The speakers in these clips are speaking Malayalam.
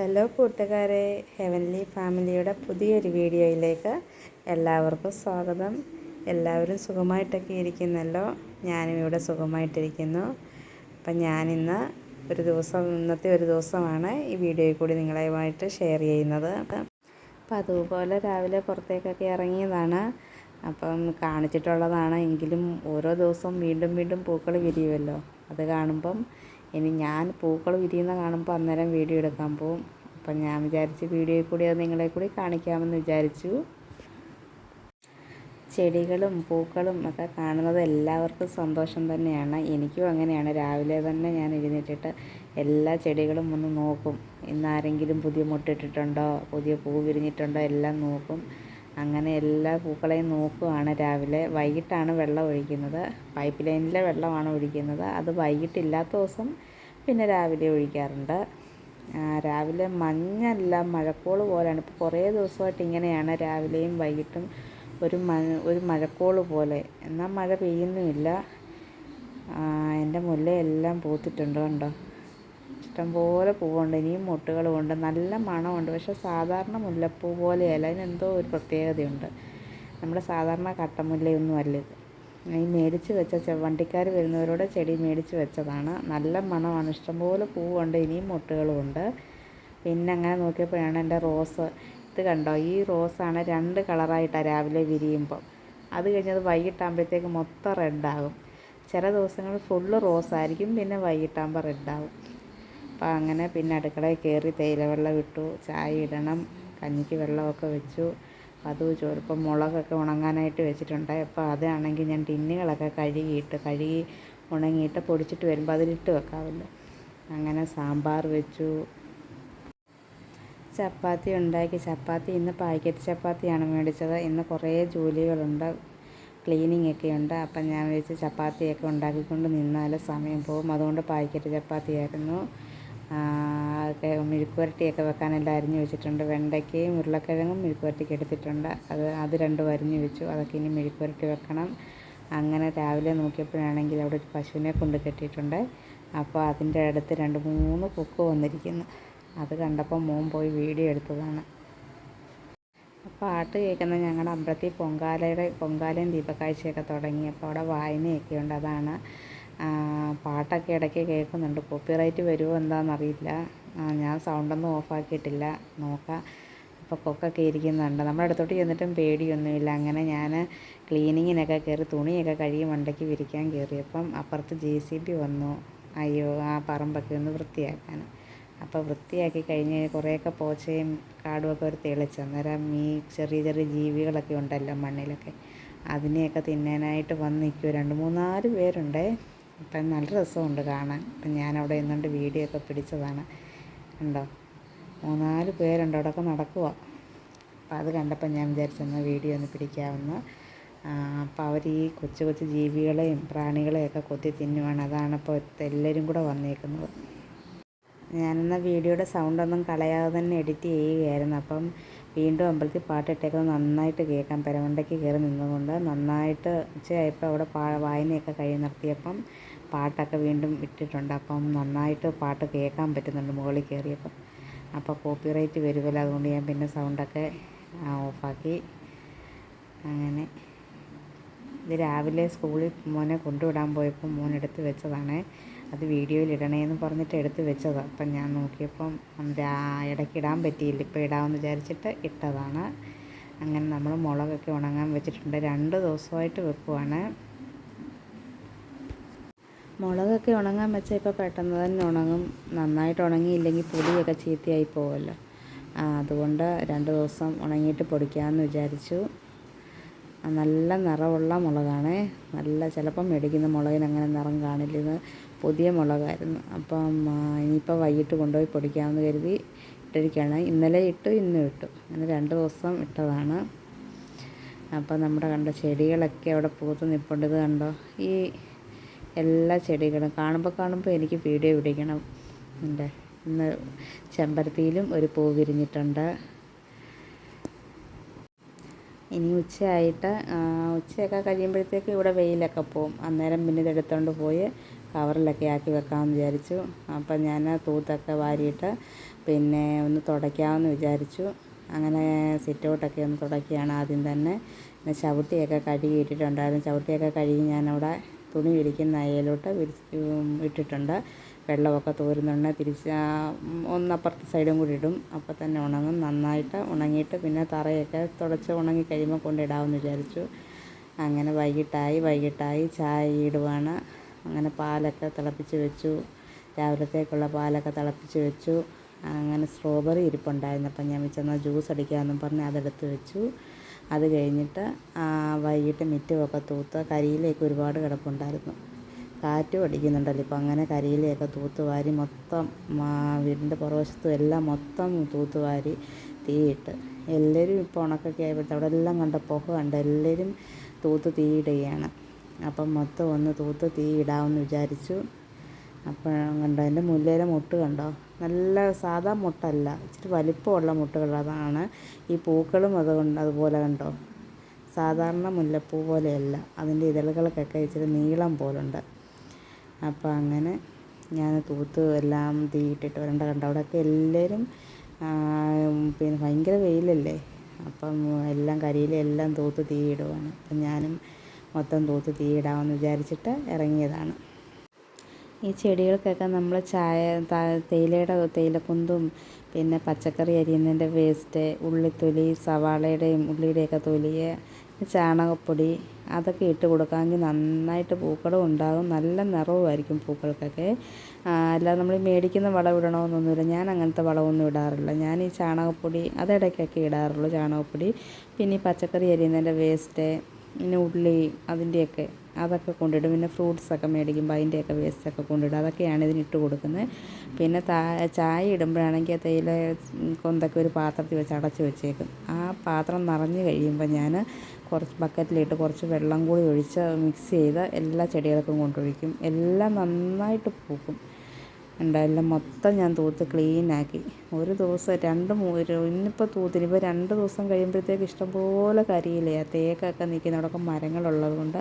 ഹലോ കൂട്ടുകാരെ ഹെവൻലി ഫാമിലിയുടെ പുതിയൊരു വീഡിയോയിലേക്ക് എല്ലാവർക്കും സ്വാഗതം. എല്ലാവരും സുഖമായിട്ടൊക്കെ ഇരിക്കുന്നല്ലോ? ഞാനും ഇവിടെ സുഖമായിട്ടിരിക്കുന്നു. അപ്പം ഞാനിന്ന് ഒരു ദിവസം ഇന്നത്തെ ഒരു ദിവസമാണ് ഈ വീഡിയോയിൽ കൂടി നിങ്ങളുമായിട്ട് ഷെയർ ചെയ്യുന്നത്. അപ്പം അതുപോലെ രാവിലെ പുറത്തേക്കൊക്കെ ഇറങ്ങിയതാണ്. അപ്പം കാണിച്ചിട്ടുള്ളതാണ് എങ്കിലും ഓരോ ദിവസവും വീണ്ടും വീണ്ടും പൂക്കൾ വിരിയുമല്ലോ. അത് കാണുമ്പം ഇനി ഞാൻ പൂക്കൾ വിരിയുന്ന കാണുമ്പോൾ അന്നേരം വീഡിയോ എടുക്കാൻ പോവും. അപ്പം ഞാൻ വിചാരിച്ച് വീഡിയോയിൽ കൂടി അത് നിങ്ങളെ കൂടി കാണിക്കാമെന്ന് വിചാരിച്ചു. ചെടികളും പൂക്കളും ഒക്കെ കാണുന്നത് എല്ലാവർക്കും സന്തോഷം തന്നെയാണ്. എനിക്കും അങ്ങനെയാണ്. രാവിലെ തന്നെ ഞാൻ എഴുന്നേറ്റിട്ട് എല്ലാ ചെടികളും ഒന്ന് നോക്കും. ഇന്നാരെങ്കിലും പുതിയ മുട്ടിട്ടിട്ടുണ്ടോ? പുതിയ പൂ വിരിഞ്ഞിട്ടുണ്ടോ? എല്ലാം നോക്കും. അങ്ങനെ എല്ലാ പൂക്കളെയും നോക്കുകയാണ് രാവിലെ. വൈകിട്ടാണ് വെള്ളം ഒഴിക്കുന്നത്. പൈപ്പ് ലൈനിലെ വെള്ളമാണ് ഒഴിക്കുന്നത്. അത് വൈകിട്ടില്ലാത്ത ദിവസം പിന്നെ രാവിലെ ഒഴിക്കാറുണ്ട്. രാവിലെ മഞ്ഞല്ല മഴക്കോൾ പോലെയാണ് ഇപ്പോൾ കുറേ ദിവസമായിട്ട് ഇങ്ങനെയാണ് രാവിലെയും വൈകിട്ടും ഒരു മ ഒരു മഴക്കോൾ പോലെ. എന്നാൽ മഴ പെയ്യുന്നുമില്ല. എന്റെ മുല്ലയെല്ലാം പൂത്തിട്ടുണ്ട് കണ്ടോ? ഇഷ്ടംപോലെ പൂവുണ്ട്. ഇനിയും മുട്ടുകളുമുണ്ട്. നല്ല മണമുണ്ട്. പക്ഷേ സാധാരണ മുല്ലപ്പൂ പോലെയല്ല. അതിനെന്തോ ഒരു പ്രത്യേകതയുണ്ട്. നമ്മുടെ സാധാരണ കട്ടമുല്ലയൊന്നും അല്ല ഇത്. ഈ മേടിച്ച് വെച്ച വണ്ടിക്കാർ വരുന്നവരോട് ചെടി മേടിച്ച് വെച്ചതാണ്. നല്ല മണമാണ്. ഇഷ്ടംപോലെ പൂവുണ്ട്. ഇനിയും മുട്ടുകളുമുണ്ട്. പിന്നെ അങ്ങനെ നോക്കിയപ്പോഴാണ് എന്റെ റോസ്. ഇത് കണ്ടോ? ഈ റോസാണ് രണ്ട് കളറായിട്ടാണ് രാവിലെ വിരിയുമ്പോൾ അത് കഴിഞ്ഞത് വൈകിട്ടാകുമ്പോഴത്തേക്ക് മൊത്തം റെഡാകും. ചില ദിവസങ്ങളിൽ ഫുള്ള് റോസായിരിക്കും. പിന്നെ വൈകിട്ടാകുമ്പോൾ റെഡാകും. അപ്പോൾ അങ്ങനെ പിന്നെ അടുക്കളയിൽ കയറി തേയില വെള്ളം ഇട്ടു. ചായ ഇടണം. കഞ്ഞിക്ക് വെള്ളമൊക്കെ വെച്ചു. അത് ഇപ്പം മുളകൊക്കെ ഉണങ്ങാനായിട്ട് വെച്ചിട്ടുണ്ട് അപ്പോൾ അതാണെങ്കിൽ ഞാൻ ടിന്നുകളൊക്കെ കഴുകിയിട്ട് കഴുകി ഉണങ്ങിയിട്ട് പൊടിച്ചിട്ട് വരുമ്പോൾ അതിലിട്ട് വെക്കാമല്ലോ അങ്ങനെ സാമ്പാർ വെച്ചു. ചപ്പാത്തി ഉണ്ടാക്കി. ചപ്പാത്തി ഇന്ന് പാക്കറ്റ് ചപ്പാത്തിയാണ് മേടിച്ചത്. ഇന്ന് കുറേ ജോലികളുണ്ട്. ക്ലീനിങ് ഒക്കെ ഉണ്ട്. അപ്പം ഞാൻ വെച്ച് ചപ്പാത്തിയൊക്കെ ഉണ്ടാക്കിക്കൊണ്ട് നിന്നാൽ സമയം പോകും അതുകൊണ്ട് പാക്കറ്റ് ചപ്പാത്തിയായിരുന്നു. ഒക്കെ മെഴുക്കുവരട്ടിയൊക്കെ വെക്കാനെല്ലാം അരിഞ്ഞ് വെച്ചിട്ടുണ്ട്. വെണ്ടയ്ക്കയും ഉരുളക്കിഴങ്ങും മെഴുക്കുവരട്ടിക്ക് എടുത്തിട്ടുണ്ട്. അത് അത് രണ്ടും അരിഞ്ഞ് വെച്ചു. അതൊക്കെ ഇനി മെഴുക്കുവരട്ടി വെക്കണം. അങ്ങനെ രാവിലെ നോക്കിയപ്പോഴാണെങ്കിൽ അവിടെ ഒരു പശുവിനെ കൊണ്ട് കെട്ടിയിട്ടുണ്ട്. അപ്പോൾ അതിന്റെ അടുത്ത് രണ്ട് മൂന്ന് കൊക്ക് വന്നിരിക്കുന്നു. അത് കണ്ടപ്പോൾ മോൻ പോയി വീഡിയോ എടുത്തതാണ്. പാട്ട് കേൾക്കുന്ന ഞങ്ങളുടെ അമ്പലത്തിൽ പൊങ്കാലയുടെ പൊങ്കാലയും ദീപക്കാഴ്ചയൊക്കെ തുടങ്ങി. അപ്പോൾ അവിടെ വായനയൊക്കെ ഉണ്ട്. അതാണ് പാട്ടൊക്കെ ഇടയ്ക്ക് കേൾക്കുന്നുണ്ട്. കോപ്പിറൈറ്റ് വരുമോ എന്താണെന്നറിയില്ല ഞാൻ സൗണ്ടൊന്നും ഓഫാക്കിയിട്ടില്ല. നോക്കാം. അപ്പോൾ കൊക്കൊക്കെ ഇരിക്കുന്നുണ്ട്. നമ്മുടെ അടുത്തോട്ട് ചെന്നിട്ടും പേടിയൊന്നുമില്ല. അങ്ങനെ ഞാൻ ക്ലീനിങ്ങിനൊക്കെ കയറി തുണിയൊക്കെ കഴുകി മണ്ടയ്ക്ക് വിരിക്കാൻ കയറിയപ്പം അപ്പുറത്ത് ജെ സി ബി വന്നു. അയ്യോ ആ പറമ്പൊക്കെ ഒന്ന് വൃത്തിയാക്കാൻ. അപ്പോൾ വൃത്തിയാക്കി കഴിഞ്ഞ് കുറേയൊക്കെ പോച്ചയും കാടുമൊക്കെ ഒരു തെളിച്ച്. അന്നേരം ഈ ചെറിയ ചെറിയ ജീവികളൊക്കെ ഉണ്ടല്ലോ മണ്ണിലൊക്കെ. അതിനെയൊക്കെ തിന്നാനായിട്ട് വന്ന് നിൽക്കുമോ രണ്ട് മൂന്നാൽ പേരുണ്ടേ. അപ്പം നല്ല രസമുണ്ട് കാണാൻ. അപ്പം ഞാനവിടെ നിന്നുകൊണ്ട് വീഡിയോ ഒക്കെ പിടിച്ചതാണ്. ഉണ്ടോ മൂന്നാൽ പേരുണ്ട് അവിടെയൊക്കെ നടക്കുക അപ്പം അത് കണ്ടപ്പോൾ ഞാൻ വിചാരിച്ചെന്ന് വീഡിയോ ഒന്ന് പിടിക്കാമെന്ന്. അപ്പോൾ അവർ ഈ കൊച്ചു കൊച്ചു ജീവികളെയും പ്രാണികളെയൊക്കെ കൊത്തി തിന്നുവാണ്. അതാണ് ഇപ്പോൾ എല്ലാവരും കൂടെ വന്നേക്കുന്നത്. ഞാനെന്നാൽ വീഡിയോയുടെ സൗണ്ടൊന്നും കളയാതെ തന്നെ എഡിറ്റ് ചെയ്യുകയായിരുന്നു. അപ്പം വീണ്ടും അമ്പലത്തിൽ പാട്ടിട്ടേക്കുന്നത് നന്നായിട്ട് കേൾക്കാം. പെരവണ്ടയ്ക്ക് കയറി നിന്നുകൊണ്ട് നന്നായിട്ട് ഉച്ചയായപ്പോൾ അവിടെ പാ വായനയൊക്കെ കഴിഞ്ഞ് നിർത്തിയപ്പം പാട്ടൊക്കെ വീണ്ടും ഇട്ടിട്ടുണ്ട്. അപ്പം നന്നായിട്ട് പാട്ട് കേൾക്കാൻ പറ്റുന്നുണ്ട് മുകളിൽ കയറിയപ്പം. അപ്പോൾ കോപ്പിറൈറ്റ് വരുമല്ലോ അതുകൊണ്ട് ഞാൻ പിന്നെ സൗണ്ടൊക്കെ ഓഫാക്കി. അങ്ങനെ. ഇത് രാവിലെ സ്കൂളിൽ മോനെ കൊണ്ടുവിടാൻ പോയപ്പോൾ മോൻ എടുത്ത് വെച്ചതാണ്. അത് വീഡിയോയിൽ ഇടണേന്ന് പറഞ്ഞിട്ട് എടുത്ത് വെച്ചതാണ് അപ്പം ഞാൻ നോക്കിയപ്പം ഇടയ്ക്ക് ഇടാൻ പറ്റിയില്ല. ഇപ്പോൾ ഇടാമെന്ന് വിചാരിച്ചിട്ട് ഇട്ടതാണ്. അങ്ങനെ നമ്മൾ മുളകൊക്കെ ഉണങ്ങാൻ വെച്ചിട്ടുണ്ട്. രണ്ട് ദിവസമായിട്ട് വെക്കുവാണ്. മുളകൊക്കെ ഉണങ്ങാൻ വെച്ചാൽ ഇപ്പോൾ പെട്ടെന്ന് തന്നെ ഉണങ്ങും. നന്നായിട്ട് ഉണങ്ങിയില്ലെങ്കിൽ പൊടിയൊക്കെ ചീത്തയായി പോകുമല്ലോ അതുകൊണ്ട് രണ്ട് ദിവസം ഉണങ്ങിയിട്ട് പൊടിക്കാമെന്ന് വിചാരിച്ചു. നല്ല നിറമുള്ള മുളകാണ്. നല്ല ചിലപ്പം മേടിക്കുന്ന മുളകിന് അങ്ങനെ നിറം കാണില്ല പുതിയ മുളകായിരുന്നു. അപ്പം ഇനിയിപ്പോൾ വൈകിട്ട് കൊണ്ടുപോയി പൊടിക്കാമെന്ന് കരുതി ഇട്ടിരിക്കുകയാണ്. ഇന്നലെ ഇട്ടു ഇന്നും ഇട്ടു. അങ്ങനെ രണ്ട് ദിവസം ഇട്ടതാണ്. അപ്പം നമ്മുടെ കണ്ട ചെടികളൊക്കെ അവിടെ പൂത്ത് നിൽപ്പുണ്ട് ഇത് കണ്ടോ? ഈ എല്ലാ ചെടികളും കാണുമ്പോൾ കാണുമ്പോൾ എനിക്ക് വീഡിയോ പിടിക്കണം ഉണ്ട് ഇന്ന് ചെമ്പരത്തിയിലും ഒരു പൂ വിരിഞ്ഞിട്ടുണ്ട്. ഇനി ഉച്ചയായിട്ട് ഉച്ചയൊക്കെ കഴിയുമ്പോഴത്തേക്ക് ഇവിടെ വെയിലൊക്കെ പോവും. അന്നേരം പിന്നെ ഇതെടുത്തുകൊണ്ട് പോയി കവറിലൊക്കെ ആക്കി വെക്കാമെന്ന് വിചാരിച്ചു. അപ്പം ഞാൻ തൂത്തൊക്കെ വാരിയിട്ട് പിന്നെ ഒന്ന് തുടയ്ക്കാമെന്ന് വിചാരിച്ചു. അങ്ങനെ സിറ്റൗട്ടൊക്കെ ഒന്ന് തുടയ്ക്കുകയാണ് ആദ്യം തന്നെ. പിന്നെ ചവിട്ടിയൊക്കെ കഴുകി ഇട്ടിട്ടുണ്ടായിരുന്നു. ചവിട്ടിയൊക്കെ കഴുകി ഞാനവിടെ തുണി വിരിക്കുന്ന അയലോട്ട് വിരിച്ച് ഇട്ടിട്ടുണ്ട്. വെള്ളമൊക്കെ തോരുന്നുണ്ട്. തിരിച്ച് ഒന്നപ്പുറത്തെ സൈഡും കൂടി ഇടും. അപ്പോൾ തന്നെ ഉണങ്ങും. നന്നായിട്ട് ഉണങ്ങിയിട്ട് പിന്നെ തറയൊക്കെ തുടച്ച് ഉണങ്ങി കഴിയുമ്പോൾ കൊണ്ടിടാമെന്ന് വിചാരിച്ചു. അങ്ങനെ വൈകിട്ടായി വൈകിട്ടായി ചായ ഇടുവാണ്. അങ്ങനെ പാലൊക്കെ തിളപ്പിച്ച് വെച്ചു. രാവിലത്തേക്കുള്ള പാലൊക്കെ തിളപ്പിച്ച് വെച്ചു. അങ്ങനെ സ്ട്രോബെറി ഇരിപ്പുണ്ടായിരുന്നു. അപ്പം ഞാൻ വെച്ചെന്നാൽ ജ്യൂസ് അടിക്കാമെന്നും പറഞ്ഞ് അതെടുത്ത് വെച്ചു. അത് കഴിഞ്ഞിട്ട് വൈകിട്ട് മിറ്റമൊക്കെ തൂത്ത് കരിയിലേക്ക് ഒരുപാട് കിടപ്പുണ്ടായിരുന്നു. കാറ്റും അടിക്കുന്നുണ്ടല്ലോ ഇപ്പം അങ്ങനെ കരിയിലയൊക്കെ തൂത്തുവാരി മൊത്തം വീടിന്റെ പുറവശത്തും എല്ലാം മൊത്തം തൂത്തുവാരി തീയിട്ട്. എല്ലാവരും ഇപ്പോൾ ഉണക്കൊക്കെ ആയപ്പോഴത്തെ അവിടെ എല്ലാം കണ്ട പുക കണ്ട് എല്ലാവരും തൂത്ത് തീയിടുകയാണ്. അപ്പം മൊത്തം ഒന്ന് തൂത്ത് തീയിടാമെന്ന് വിചാരിച്ചു. അപ്പോൾ കണ്ടോ എന്റെ മുല്ലയിലെ മുട്ട് കണ്ടോ? നല്ല സാധാ മുട്ടല്ല. ഇച്ചിരി വലിപ്പമുള്ള മുട്ടകൾ അതാണ്. ഈ പൂക്കളും അതുകൊണ്ട് അതുപോലെ കണ്ടോ? സാധാരണ മുല്ലപ്പൂ പോലെയല്ല. അതിന്റെ ഇതളുകൾക്കൊക്കെ ഇച്ചിരി നീളം പോലുണ്ട്. അപ്പോൾ അങ്ങനെ ഞാൻ തൂത്ത് എല്ലാം തീയിട്ടിട്ട് വരണ്ട കണ്ട? അവിടെയൊക്കെ എല്ലാവരും പിന്നെ ഭയങ്കര വെയിലല്ലേ? അപ്പം എല്ലാം കരിയിലെല്ലാം തൂത്ത് തീയിടുവാണ് അപ്പം ഞാനും മൊത്തം തൂത്ത് തീയിടാമെന്ന് വിചാരിച്ചിട്ട് ഇറങ്ങിയതാണ്. ഈ ചെടികൾക്കൊക്കെ നമ്മൾ ചായ തേയിലയുടെ തേയിലക്കുന്തും പിന്നെ പച്ചക്കറി അരിയുന്നതിന്റെ വേസ്റ്റ് ഉള്ളിത്തൊലി സവാളയുടെയും ഉള്ളിയുടെയൊക്കെ തൊലി ചാണകപ്പൊടി അതൊക്കെ ഇട്ട് കൊടുക്കാമെങ്കിൽ നന്നായിട്ട് പൂക്കളും ഉണ്ടാകും. നല്ല നിറവുമായിരിക്കും പൂക്കൾക്കൊക്കെ. അല്ലാതെ നമ്മൾ മേടിക്കുന്ന വളം ഇടണമെന്നൊന്നുമില്ല. ഞാൻ അങ്ങനത്തെ വളമൊന്നും ഇടാറില്ല. ഞാൻ ഈ ചാണകപ്പൊടി അതിടയ്ക്കൊക്കെ ഇടാറുള്ളൂ ചാണകപ്പൊടി. പിന്നെ ഈ പച്ചക്കറി അരിയുന്നതിന്റെ വേസ്റ്റ് പിന്നെ ഉള്ളി അതിന്റെയൊക്കെ അതൊക്കെ കൊണ്ടിടും. പിന്നെ ഫ്രൂട്ട്സൊക്കെ മേടിക്കുമ്പോൾ അതിന്റെയൊക്കെ വേസ്റ്റൊക്കെ കൊണ്ടിടും. അതൊക്കെയാണ് ഇതിനിട്ട് കൊടുക്കുന്നത്. പിന്നെ ചായ ഇടുമ്പോഴാണെങ്കിൽ തേയില കൊന്തൊക്കെ ഒരു പാത്രത്തിൽ വെച്ച് അടച്ച് വെച്ചേക്കും. ആ പാത്രം നിറഞ്ഞു കഴിയുമ്പോൾ ഞാൻ കുറച്ച് ബക്കറ്റിലിട്ട് കുറച്ച് വെള്ളം കൂടി ഒഴിച്ച് മിക്സ് ചെയ്ത് എല്ലാ ചെടികൾക്കും കൊണ്ടൊഴിക്കും. എല്ലാം നന്നായിട്ട് പൂക്കും. ഉണ്ടായില്ല മൊത്തം ഞാൻ തൂത്ത് ക്ലീനാക്കി ഒരു ദിവസം രണ്ട് മൂന്ന് ഇന്നിപ്പോൾ തൂത്തിന് ഇപ്പോൾ രണ്ട് ദിവസം കഴിയുമ്പോഴത്തേക്ക് ഇഷ്ടംപോലെ കരിയിലയാണ് തേക്കൊക്കെ നിൽക്കുന്ന മരങ്ങളുള്ളത് കൊണ്ട്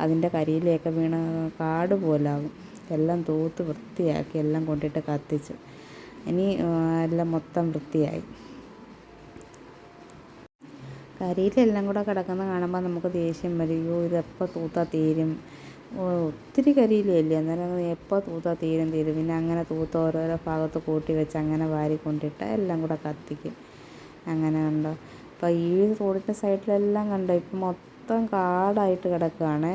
അതിന്റെ കരിയിലയൊക്കെ വീണ് കാട് പോലാകും. എല്ലാം തൂത്ത് വൃത്തിയാക്കി എല്ലാം കൊണ്ടിട്ട് കത്തിച്ചു. ഇനി എല്ലാം മൊത്തം വൃത്തിയായി. കരിയിലെല്ലാം കൂടെ കിടക്കുന്ന കാണുമ്പോൾ നമുക്ക് ദേഷ്യം വരികയോ ഇതെപ്പോൾ തൂത്താൽ തീരും? ഒത്തിരി കരിയിലല്ലേ അന്നേരം എപ്പോൾ തൂത്താൽ തീരും തീരും. പിന്നെ അങ്ങനെ തൂത്ത് ഓരോരോ ഭാഗത്ത് കൂട്ടി വെച്ച് അങ്ങനെ വാരി കൊണ്ടിട്ട് എല്ലാം കൂടെ കത്തിക്കും. അങ്ങനെ കണ്ടോ? അപ്പോൾ ഈ റോഡിന്റെ സൈഡിലെല്ലാം കണ്ടോ? ഇപ്പം മൊത്തം കാടായിട്ട് കിടക്കുകയാണ്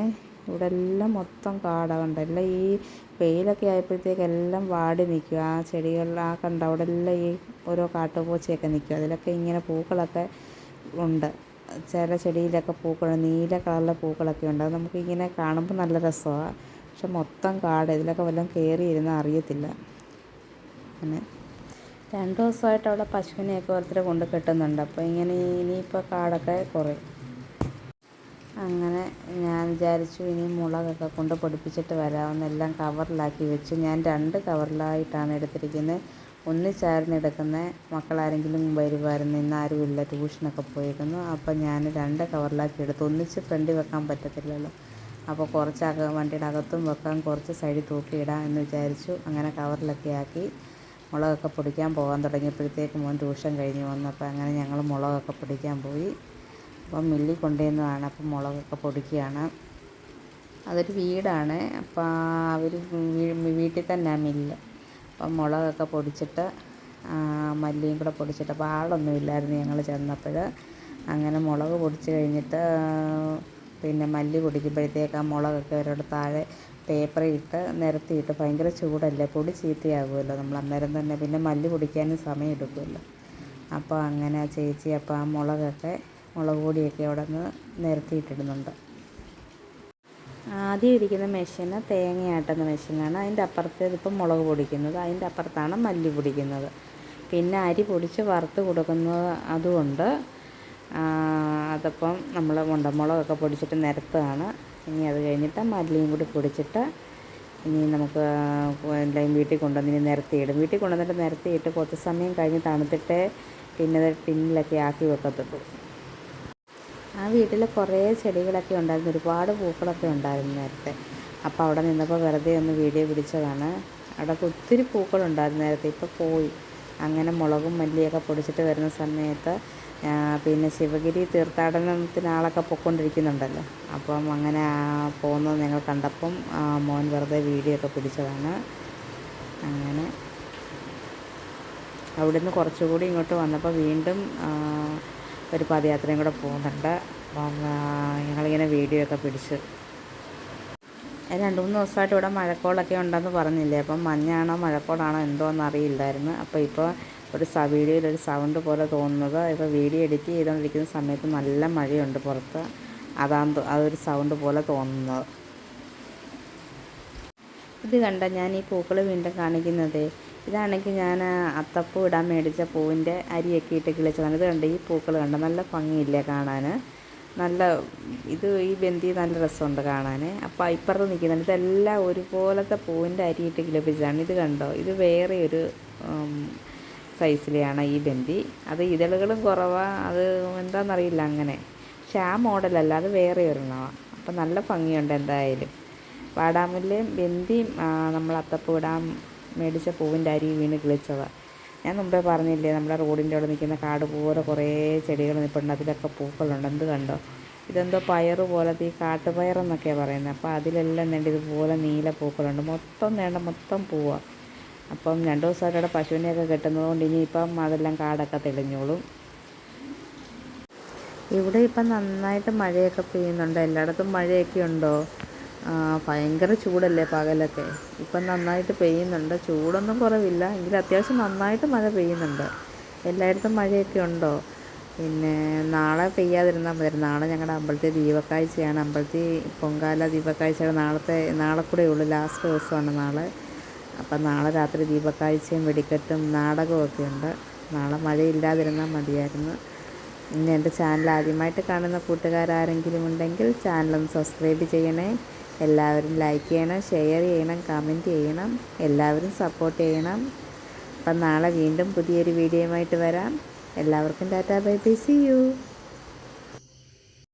ഇവിടെ എല്ലാം മൊത്തം കാടാണ് കണ്ടോ എല്ലാം ഈ വെയിലൊക്കെ ആയപ്പോഴത്തേക്ക് എല്ലാം വാടി നിൽക്കുക ആ ചെടികളിൽ ആ കണ്ട അവിടെ എല്ലാം ഈ ഓരോ കാട്ടുപൂച്ചയൊക്കെ നിൽക്കും. അതിലൊക്കെ ഇങ്ങനെ പൂക്കളൊക്കെ ഉണ്ട്. ചില ചെടിയിലൊക്കെ പൂക്കൾ നീല കളറിലെ പൂക്കളൊക്കെ ഉണ്ട്. അത് നമുക്കിങ്ങനെ കാണുമ്പോൾ നല്ല രസമാണ് പക്ഷെ മൊത്തം കാട് ഇതിലൊക്കെ വല്ലതും കയറി ഇരുന്നാൽ അറിയത്തില്ല. അങ്ങനെ രണ്ട് ദിവസമായിട്ട് അവിടെ പശുവിനെയൊക്കെ ഓരോരുത്തർ കൊണ്ട് കെട്ടുന്നുണ്ട്. അപ്പോൾ ഇങ്ങനെ ഇനിയിപ്പോൾ കാടൊക്കെ കുറയും. അങ്ങനെ ഞാൻ വിചാരിച്ചു ഇനി മുളകൊക്കെ കൊണ്ട് പൊടിപ്പിച്ചിട്ട് വരാമെന്നെല്ലാം കവറിലാക്കി വെച്ച് ഞാൻ രണ്ട് കവറിലായിട്ടാണ് എടുത്തിരിക്കുന്നത് ഒന്നിച്ചായിരുന്നു എടുക്കുന്ന മക്കളാരെങ്കിലും വരുമായിരുന്നു ഇന്ന് ആരുമില്ല ട്യൂഷനൊക്കെ പോയിരുന്നു അപ്പോൾ ഞാൻ രണ്ട് കവറിലാക്കി എടുത്തു. ഒന്നിച്ച് ഫ്രണ്ടിൽ വെക്കാൻ പറ്റത്തില്ലല്ലോ. അപ്പോൾ കുറച്ച് അക വണ്ടിയുടെ അകത്തും വെക്കാം. കുറച്ച് സൈഡിൽ തൂക്കിയിടാം എന്ന് വിചാരിച്ചു. അങ്ങനെ കവറിലൊക്കെ ആക്കി മുളകൊക്കെ പൊടിക്കാൻ പോകാൻ തുടങ്ങിയപ്പോഴത്തേക്ക് മോൻ ട്യൂഷൻ കഴിഞ്ഞ് വന്നപ്പോൾ അങ്ങനെ ഞങ്ങൾ മുളകൊക്കെ പൊടിക്കാൻ പോയി. അപ്പം മില്ലിൽ കൊണ്ടുവന്നതാണ് അപ്പം മുളകൊക്കെ പൊടിക്കുകയാണ്. അതൊരു വീടാണ്. അപ്പം അവർ വീട്ടിൽ തന്നെ മില്ല്. അപ്പം മുളകൊക്കെ പൊടിച്ചിട്ട് മല്ലിയും കൂടെ പൊടിച്ചിട്ട് അപ്പോൾ ആളൊന്നും ഇല്ലായിരുന്നു ഞങ്ങൾ ചെന്നപ്പോൾ അങ്ങനെ മുളക് പൊടിച്ച് കഴിഞ്ഞിട്ട് പിന്നെ മല്ലി പൊടിക്കുമ്പോഴത്തേക്ക് ആ മുളകൊക്കെ അവരോട് താഴെ പേപ്പറിൽ ഇട്ട് നിരത്തിയിട്ട് ഭയങ്കര ചൂടല്ലേ? പൊടി ചീത്തയാകുമല്ലോ നമ്മൾ അന്നേരം തന്നെ. പിന്നെ മല്ലി പൊടിക്കാനും സമയം എടുക്കുമല്ലോ അപ്പോൾ അങ്ങനെ ചേച്ചി അപ്പോൾ ആ മുളകൊക്കെ മുളക് പൊടിയൊക്കെ അവിടെ നിന്ന് നിരത്തിയിട്ടിടുന്നുണ്ട്. ആദ്യം ഇരിക്കുന്ന മെഷീന് തേങ്ങയാട്ടുന്ന മെഷീനാണ്. അതിന്റെ അപ്പുറത്തേത് ഇതിപ്പം മുളക് പൊടിക്കുന്നത്. അതിന്റെ അപ്പുറത്താണ് മല്ലി പൊടിക്കുന്നത്. പിന്നെ അരി പൊടിച്ച് വറുത്ത് കൊടുക്കുന്നത് അതുകൊണ്ട് അതപ്പം നമ്മൾ മുണ്ടമുളകൊക്കെ പൊടിച്ചിട്ട് നിരത്തുകയാണ്. ഇനി അത് കഴിഞ്ഞിട്ട് മല്ലിയും കൂടി പൊടിച്ചിട്ട് ഇനി നമുക്ക് എല്ലാം വീട്ടിൽ കൊണ്ടുവന്ന് ഇനി നിരത്തിയിടും. വീട്ടിൽ കൊണ്ടുവന്നിട്ട് നിരത്തിയിട്ട് കുറച്ച് സമയം കഴിഞ്ഞ് തണുത്തിട്ടേ പിന്നെ ടിന്നിലൊക്കെ ആക്കി വെക്കത്തുള്ളൂ. ആ വീട്ടിൽ കുറേ ചെടികളൊക്കെ ഉണ്ടായിരുന്നു. ഒരുപാട് പൂക്കളൊക്കെ ഉണ്ടായിരുന്നു നേരത്തെ. അപ്പോൾ അവിടെ നിന്നപ്പോൾ വെറുതെ ഒന്ന് വീഡിയോ പിടിച്ചതാണ്. അവിടെ ഒത്തിരി പൂക്കളുണ്ടായിരുന്നു നേരത്തെ. ഇപ്പോൾ പോയി. അങ്ങനെ മുളകും മല്ലിയൊക്കെ പൊടിച്ചിട്ട് വരുന്ന സമയത്ത് പിന്നെ ശിവഗിരി തീർത്ഥാടനത്തിന് ആളൊക്കെ പൊയ്ക്കൊണ്ടിരിക്കുന്നുണ്ടല്ലോ അപ്പം അങ്ങനെ പോകുന്നത് ഞങ്ങൾ കണ്ടപ്പം മോൻ വെറുതെ വീഡിയോ ഒക്കെ പിടിച്ചതാണ്. അങ്ങനെ. അവിടുന്ന് കുറച്ചുകൂടി ഇങ്ങോട്ട് വന്നപ്പോൾ വീണ്ടും ഒരു പദയാത്രയും കൂടെ പോകുന്നുണ്ട്. അപ്പം ഞങ്ങളിങ്ങനെ വീഡിയോ ഒക്കെ പിടിച്ച് രണ്ട് മൂന്ന് ദിവസമായിട്ട് ഇവിടെ മഴക്കോളൊക്കെ ഉണ്ടെന്ന് പറഞ്ഞില്ലേ? അപ്പം മഞ്ഞാണോ മഴക്കോളാണോ എന്തോ എന്ന് അറിയില്ലായിരുന്നു. അപ്പോൾ ഇപ്പോൾ ഒരു സ വീഡിയോയിൽ ഒരു സൗണ്ട് പോലെ തോന്നുന്നത്. ഇപ്പോൾ വീഡിയോ എഡിറ്റ് ചെയ്തുകൊണ്ടിരിക്കുന്ന സമയത്ത് നല്ല മഴയുണ്ട് പുറത്ത്. അതാണ് അതൊരു സൗണ്ട് പോലെ തോന്നുന്നത്. ഇത് കണ്ട ഞാൻ ഈ പൂക്കൾ വീണ്ടും കാണിക്കുന്നത് ഇതാണെങ്കിൽ ഞാൻ അത്തപ്പൂ ഇടാൻ മേടിച്ച പൂവിന്റെ അരിയൊക്കെ ഇട്ട് കിളിച്ചതാണ്. ഇത് കണ്ട്? ഈ പൂക്കൾ കണ്ട്? നല്ല ഭംഗിയില്ലേ കാണാൻ? നല്ല ഇത് ഈ ബന്തി നല്ല രസമുണ്ട് കാണാൻ. അപ്പോൾ ഇപ്പുറത്ത് നിൽക്കുന്നുണ്ട്. ഇതെല്ലാം ഒരുപോലത്തെ പൂവിന്റെ അരിയിട്ട് കിളിപ്പിച്ചതാണ്. ഇത് കണ്ടോ? ഇത് വേറെ ഒരു സൈസിലെയാണ് ഈ ബന്തി. അത് ഇതളുകളും കുറവാണ് അത് എന്താണെന്നറിയില്ല അങ്ങനെ. പക്ഷെ ആ മോഡലല്ല. അത് വേറെ ഒരെണ്ണമാണ് അപ്പം നല്ല ഭംഗിയുണ്ട് എന്തായാലും. വാടാമുല്ലയും ബന്ദിയും നമ്മൾ അത്തപ്പൂ ഇടാൻ മേടിച്ച പൂവിന്റെ അരി വീണ് കിളിച്ചതാണ് ഞാൻ മുമ്പേ പറഞ്ഞില്ലേ നമ്മുടെ റോഡിന്റെ അവിടെ നിൽക്കുന്ന കാട് പോലെ കുറേ ചെടികൾ നിൽപ്പുണ്ട് അതിലൊക്കെ പൂക്കളുണ്ട്. എന്ത് കണ്ടോ? ഇതെന്തോ പയറ് പോലത്തെ ഈ കാട്ടുപയറെന്നൊക്കെയാണ് പറയുന്നത്. അപ്പോൾ അതിലെല്ലാം നേണ്ട ഇതുപോലെ നീല പൂക്കളുണ്ട്. മൊത്തം നേണ്ട മൊത്തം പൂവാണ് അപ്പം രണ്ട് ദിവസമായിട്ട് അവിടെ പശുവിനെയൊക്കെ കെട്ടുന്നതുകൊണ്ട് ഇനിയിപ്പം അതെല്ലാം കാടൊക്കെ തെളിഞ്ഞോളും. ഇവിടെ ഇപ്പം നന്നായിട്ട് മഴയൊക്കെ പെയ്യുന്നുണ്ട്. എല്ലായിടത്തും മഴയൊക്കെ ഉണ്ടോ? ഭയങ്കര ചൂടല്ലേ പകലൊക്കെ. ഇപ്പം നന്നായിട്ട് പെയ്യുന്നുണ്ട്. ചൂടൊന്നും കുറവില്ല. എങ്കിലും അത്യാവശ്യം നന്നായിട്ട് മഴ പെയ്യുന്നുണ്ട്. എല്ലായിടത്തും മഴയൊക്കെ ഉണ്ടോ? പിന്നെ നാളെ പെയ്യാതിരുന്നാൽ മതി. നാളെ ഞങ്ങളുടെ അമ്പലത്തിൽ ദീപക്കാഴ്ചയാണ്. അമ്പലത്തിൽ പൊങ്കാല ദീപക്കാഴ്ചയുടെ നാളത്തെ നാളെ കൂടെ ഉള്ളൂ. ലാസ്റ്റ് ദിവസമാണ് നാളെ. അപ്പം നാളെ രാത്രി ദീപക്കാഴ്ചയും വെടിക്കെട്ടും നാടകവും ഉണ്ട്. നാളെ മഴയില്ലാതിരുന്നാൽ മതിയായിരുന്നു. ഇനി എന്റെ ചാനൽ ആദ്യമായിട്ട് കാണുന്ന കൂട്ടുകാരാരെങ്കിലും ഉണ്ടെങ്കിൽ ചാനലൊന്ന് സബ്സ്ക്രൈബ് ചെയ്യണേ. എല്ലാവരും ലൈക്ക് ചെയ്യണം ഷെയർ ചെയ്യണം കമന്റ് ചെയ്യണം എല്ലാവരും സപ്പോർട്ട് ചെയ്യണം. അപ്പം നാളെ വീണ്ടും പുതിയൊരു വീഡിയോയുമായിട്ട് വരാം. എല്ലാവർക്കും tata bye bye see you